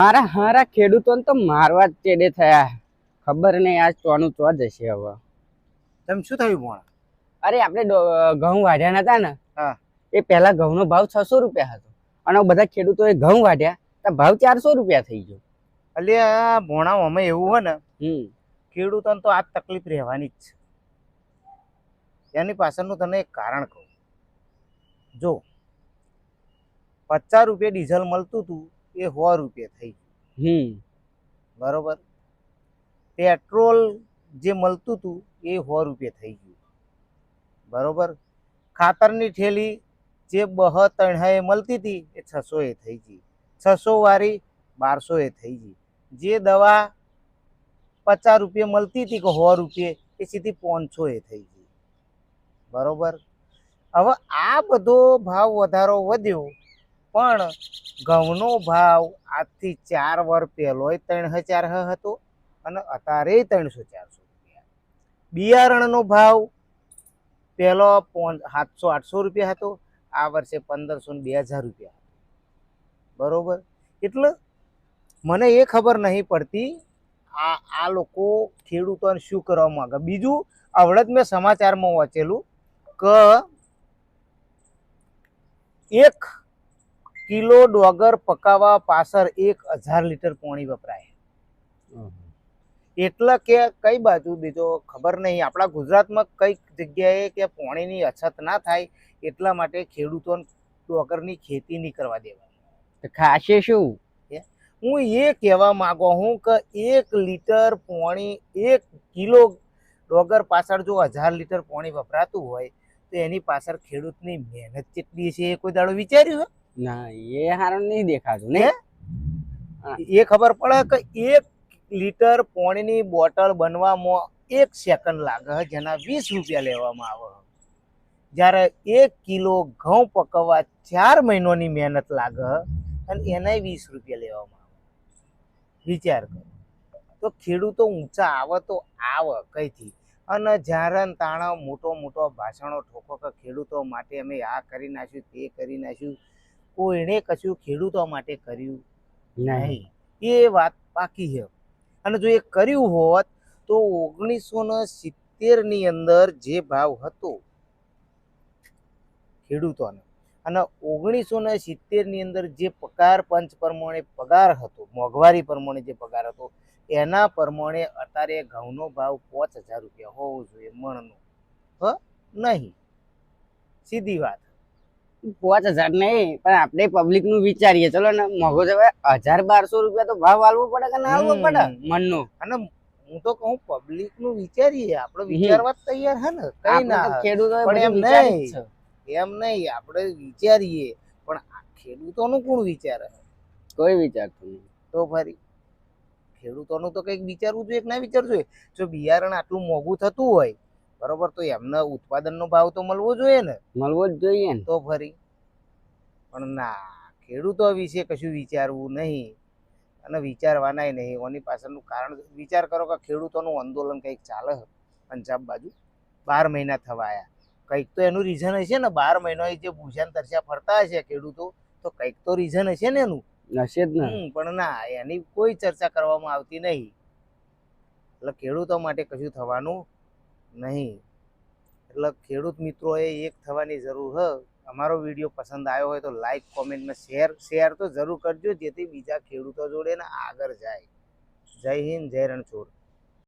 મારા હારા ખેડૂતોને તો મારવા જ ચેડે થયા. ખબર નહીં આજ ચોનું ચો જશે હવે. તમે શું થયું ભોણા અરે આપણે ઘઉં વાઢ્યા નતા ને? હા. એ પહેલા ઘઉંનો ભાવ છસો રૂપિયા હતો. અને બધા ખેડૂતોએ ઘઉં વાઢ્યા તો ભાવ ચારસો રૂપિયા થઈ ગયો. એટલે આ ભોણા અમે એવું હોય ને હમ. ખેડૂતોને તો આ તકલીફ રહેવાની જ છે. એની પાછળનું તને એક કારણ કહું. જો પચાસ રૂપિયા ડીઝલ મળતું હતું એ સો રૂપિયા થઈ ગયું. હમ. બરોબર? પેટ્રોલ જે મળતું હતું એ સો રૂપિયા થઈ ગયું. બરોબર? ખાતરની ઠેલી જે બહ ત્રણએ મળતી હતી એ છસો એ થઈ ગઈ. છસો વાળી બારસો એ થઈ ગઈ. જે દવા પચાસ રૂપિયા મળતી હતી કે સો રૂપિયે એ સીધી પાંચસો એ થઈ ગઈ. બરોબર? હવે આ બધો ભાવ વધારો વધ્યો પણ ઘઉંનો ભાવ આજથી ચાર વર પહેલોય ત્રણ હજાર હતો અને અત્યારે ત્રણસો ચારસો રૂપિયા. બિયારણનો ભાવ પહેલો સાતસો, આઠસો રૂપિયા હતો. આ વર્ષે પંદરસો ને બે હજાર રૂપિયા હતો. બરોબર? એટલે મને એ ખબર નહીં પડતી આ આ લોકો ખેડૂતોને શું કરવા માંગે. બીજું આવડત મેં સમાચારમાં વાંચેલું કે એક કિલો ડોગર પકાવવા પાછળ એક હજાર લીટર પાણી વપરાય. એટલે કે કઈ બાજુ બીજો ખબર નહીં. આપણા ગુજરાતમાં કઈ જગ્યાએ કે પાણીની અછત ના થાય એટલા માટે ખેડૂતોને ડોગરની ખેતી નહીં કરવા દેવાની. ખાશે શું? હું? એ કહેવા માંગુ હું કે એક લીટર પાણી એક કિલો ડોગર પાછળ જો હજાર લીટર પાણી વપરાતું હોય તો એની પાછળ ખેડૂતની મહેનત કેટલી છે એ કોઈ દાડો વિચાર્યું છે? ના એ હારું નહીં દેખાતું ને એ ખબર પડે કે એક લીટર પાણીની બોટલ બનવામાં એક સેકન્ડ લાગે જેના વીસ રૂપિયા લેવામાં આવે. જ્યારે એક કિલો ઘઉં પકવવા ચાર મહિનોની મહેનત લાગે અને એનાય વીસ રૂપિયા લેવામાં આવે વિચાર કરો. તો ખેડૂતો ઊંચા આવે તો આવે કઈથી. અને જ્યારે તાણા મોટો મોટો ભાષણો ઠોકો કે ખેડૂતો માટે અમે આ કરી નાખ્યું તે કરી નાખ્યું કોઈને કશું ખેડૂતો માટે કર્યું નહીં. એ વાત બાકી છે. અને જો એ કર્યું હોત તો ઓગણીસો ને સિત્તેરની અંદર જે ભાવ હતો ખેડૂતોને અને ઓગણીસો ને સિત્તેરની અંદર જે પગાર પંચ પ્રમાણે પગાર હતો મોંઘવારી પ્રમાણે જે પગાર હતો એના પ્રમાણે અત્યારે ઘઉંનો ભાવ પાંચ હજાર રૂપિયા હોવો જોઈએ મણનો. હ? નહીં. સીધી વાત. પાંચ હજાર નહીં પણ આપણે પબ્લિકનું વિચારીએ. ચલો ને મોઘો છે હજાર બારસો રૂપિયા તો ભાવ આલવો પડે કે ના આલવો પડે? મનનો. અને હું તો કહું પબ્લિકનું વિચારીએ. આપણે વિચારવા તૈયાર હે ને. કઈ ના ખેડૂતો પણ એમ નહીં. એમ નહીં આપણે વિચારીએ. પણ આ ખેડૂતોનું કોણ વિચારે? કોઈ વિચારતું નહીં. તો ફરી ખેડૂતોનું તો કંઈક વિચારવું જોઈએ કે ના વિચારવું જોઈએ? જો બિયારણ આટલું મોંઘું થતું હોય બરોબર? તો એમને ઉત્પાદનનો ભાવ તો મળવો જોઈએ ને. મળવો જ જોઈએ ને. તો ફરી. પણ ના ખેડૂતો વિશે કશું વિચારવું નહીં. અને વિચારવાનાય નહીં. ઓની પાછળનું કારણ વિચાર કરો કે ખેડૂતોનું આંદોલન કંઈક ચાલે પંજાબ બાજુ. બાર મહિના થવાયા કંઈક તો એનું રીઝન હશે ને. બાર મહિના જે ભૂષણ તરસ્યા ફરતા હશે ખેડૂતો તો કંઈક તો રીઝન હશે ને એનું. હશે જ ને. પણ ના એની કોઈ ચર્ચા કરવામાં આવતી નહીં. એટલે ખેડૂતો માટે કશું થવાનું નહીં. એટલે ખેડૂત મિત્રોએ એક થવાની જરૂર હ. અમારો વીડિયો પસંદ આવ્યો હોય તો લાઈક કોમેન્ટમાં શેર શેર તો જરૂર કરજો, જેથી બીજા ખેડૂતો જોડે આગળ જાય. જય હિન્દ, જય રણછોડ.